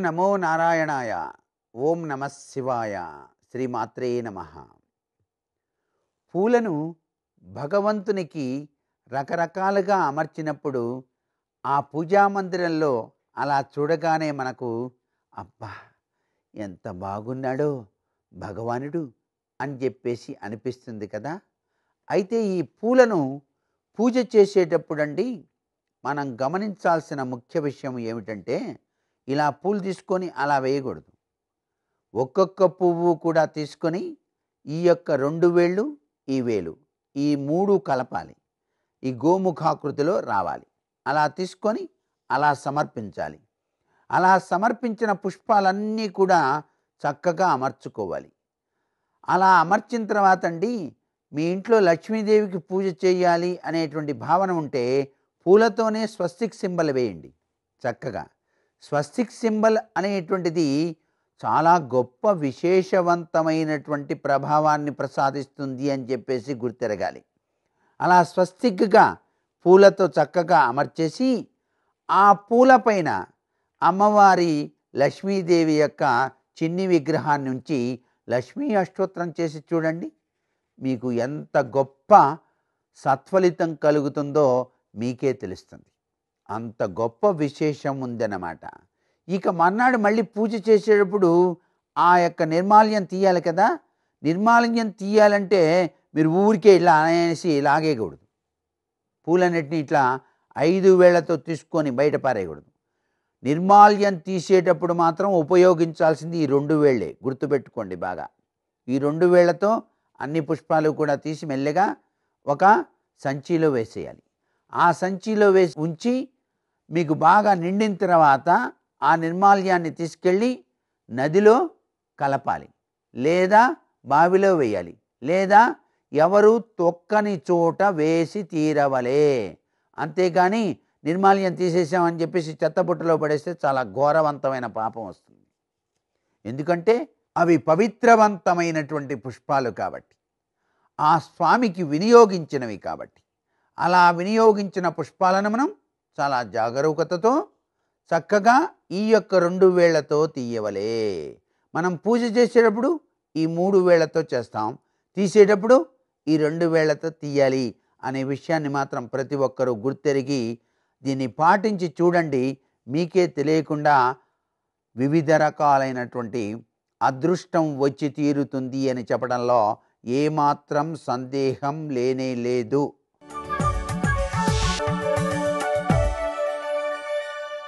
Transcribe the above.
నమో నారాయణాయ. ఓం నమ శివాయ. శ్రీమాత్రే నమ. పూలను భగవంతునికి రకరకాలుగా అమర్చినప్పుడు ఆ పూజా మందిరంలో అలా చూడగానే మనకు అబ్బా ఎంత బాగున్నాడో భగవానుడు అని చెప్పేసి అనిపిస్తుంది కదా. అయితే ఈ పూలను పూజ చేసేటప్పుడండి మనం గమనించాల్సిన ముఖ్య విషయం ఏమిటంటే ఇలా పూలు తీసుకొని అలా వేయకూడదు. ఒక్కొక్క పువ్వు కూడా తీసుకొని ఈ యొక్క రెండు వేళ్ళు ఈ వేలు ఈ మూడు కలపాలి. ఈ గోముఖాకృతిలో రావాలి. అలా తీసుకొని అలా సమర్పించాలి. అలా సమర్పించిన పుష్పాలన్నీ కూడా చక్కగా అమర్చుకోవాలి. అలా అమర్చిన తర్వాత అండి మీ ఇంట్లో లక్ష్మీదేవికి పూజ చేయాలి అనేటువంటి భావన ఉంటే పూలతోనే స్వస్తిక్ సింబల్ వేయండి. చక్కగా. స్వస్తిక్ సింబల్ అనేటువంటిది చాలా గొప్ప విశేషవంతమైనటువంటి ప్రభావాన్ని ప్రసాదిస్తుంది అని చెప్పేసి గుర్తెరగాలి. అలా స్వస్తిక్గా పూలతో చక్కగా అమర్చేసి ఆ పూలపైన అమ్మవారి లక్ష్మీదేవి యొక్క చిన్ని విగ్రహాన్ని ఉంచి లక్ష్మీ అష్టోత్తరం చేసి చూడండి. మీకు ఎంత గొప్ప సత్ఫలితం కలుగుతుందో మీకే తెలుస్తుంది. అంత గొప్ప విశేషం ఉందన్నమాట. ఇక మర్నాడు మళ్ళీ పూజ చేసేటప్పుడు ఆ యొక్క నిర్మాల్యం తీయాలి కదా. నిర్మాల్యం తీయాలంటే మీరు ఊరికే ఇలా అనేసి లాగేయకూడదు. పూలన్నిటిని ఇట్లా ఐదు వేళ్ళతో తీసుకొని బయట పారేయకూడదు. నిర్మాల్యం తీసేటప్పుడు మాత్రం ఉపయోగించాల్సింది ఈ రెండు వేళ్ళే గుర్తుపెట్టుకోండి బాగా. ఈ రెండు వేళ్ళతో అన్ని పుష్పాలు కూడా తీసి మెల్లగా ఒక సంచిలో వేసేయాలి. ఆ సంచిలో వేసి ఉంచి మీకు బాగా నిండిన తర్వాత ఆ నిర్మాల్యాన్ని తీసుకెళ్ళి నదిలో కలపాలి. లేదా బావిలో వేయాలి. లేదా ఎవరు తొక్కని చోట వేసి తీరవలే. అంతేగాని నిర్మాల్యం తీసేసామని చెప్పేసి చెత్తబుట్టలో పడేస్తే చాలా ఘోరవంతమైన పాపం వస్తుంది. ఎందుకంటే అవి పవిత్రవంతమైనటువంటి పుష్పాలు కాబట్టి. ఆ స్వామికి వినియోగించినవి కాబట్టి. అలా వినియోగించిన పుష్పాలను మనం చాలా జాగరూకతతో చక్కగా ఈ యొక్క రెండు వేళ్ళతో తీయవలే. మనం పూజ చేసేటప్పుడు ఈ మూడు వేళ్ళతో చేస్తాం. తీసేటప్పుడు ఈ రెండు వేళ్ళతో తీయాలి అనే విషయాన్ని మాత్రం ప్రతి ఒక్కరూ గుర్తెరిగి దీన్ని పాటించి చూడండి. మీకే తెలియకుండా వివిధ రకాలైనటువంటి అదృష్టం వచ్చి తీరుతుంది అని చెప్పడంలో ఏమాత్రం సందేహం లేనే లేదు.